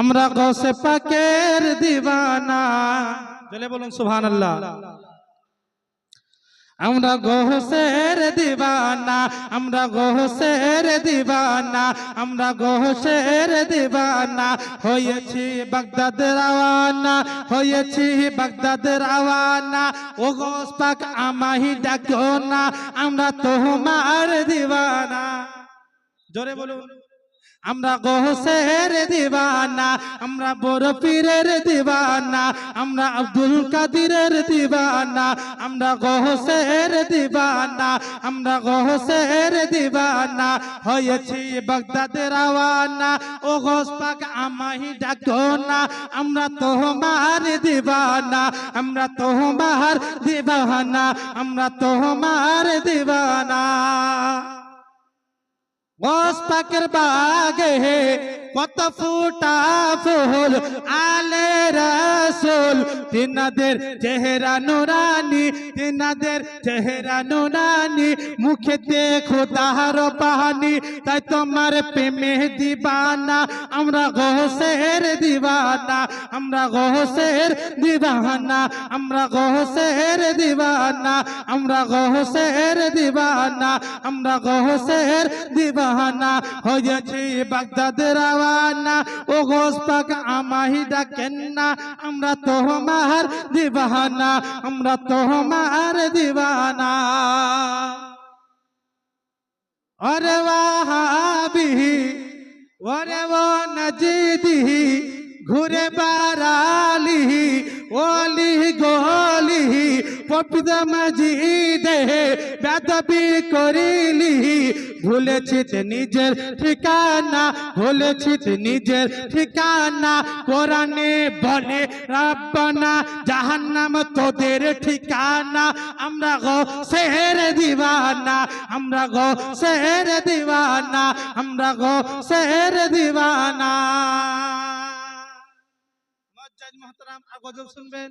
আমরা গসে পাকের দিবানা। চলে বলুন সুবহান আল্লাহ আমরা গোহসের দিবানা, আমরা গোহসের দিবানা, আমরা গোহসের দিবানা। হয়েছি বাগদাদ রাওয়ানা হয়েছি বাগদাদ রাওয়ানা ও গোস পাক আমাহি ডাকো না, আমরা তোমার দিবানা। জোরে বলুন। আমরা গোহসের দিবানা, আমরা বড় পীরের দিবানা, আমরা আব্দুল কাদিরের দিবানা, আমরা গোহসের দিবানা, আমরা গোহসের দিবানা, হয়েছি বাগদাদ রাওয়ানা ও গোস পাক আমাহি ডাকো না আমরা তোমার দিবানা, আমরা তোমার দিবানা, আমরা তোমার দিবানা। গোস পাকের বাগে কত ফুটা ফুল আলে রসুল, তিনাদের চেহারা নুরানি, তিনাদের চেহারা নুরানি মুখেতে খোদার পাহানি তাই তোমার প্রেমে দিবানা, আমরা গোসের দিবানা, আমরা গোসের দিবানা, আমরা গোসের দিবানা, আমরা গোসের দিবানা, আমরা গোসের দিবানা, হয়েছি বাগদাদ রাওয়ানা ও গোস পাক আমাহি ডাকেন না, আমরা আমরা তোমার দিবানা আমরা তোমার দিবানা। অরে ওয়াহাবি ওরে ও নজিদি ঘুরে বারালিহি ওলি গলি পপিত মজিদে বেদবি করিলি ভুলেছিস নিজের ঠিকানা ভুলেছিস নিজের ঠিকানা। কোরআনে বলে, রাব্বানা জাহান্নাম তোদের ঠিকানা। আমরা গো শের দিবানা আমরা গো শের দিবানা আমরা গো শের দিবানা মোহতারাম আর গজল শুনবেন।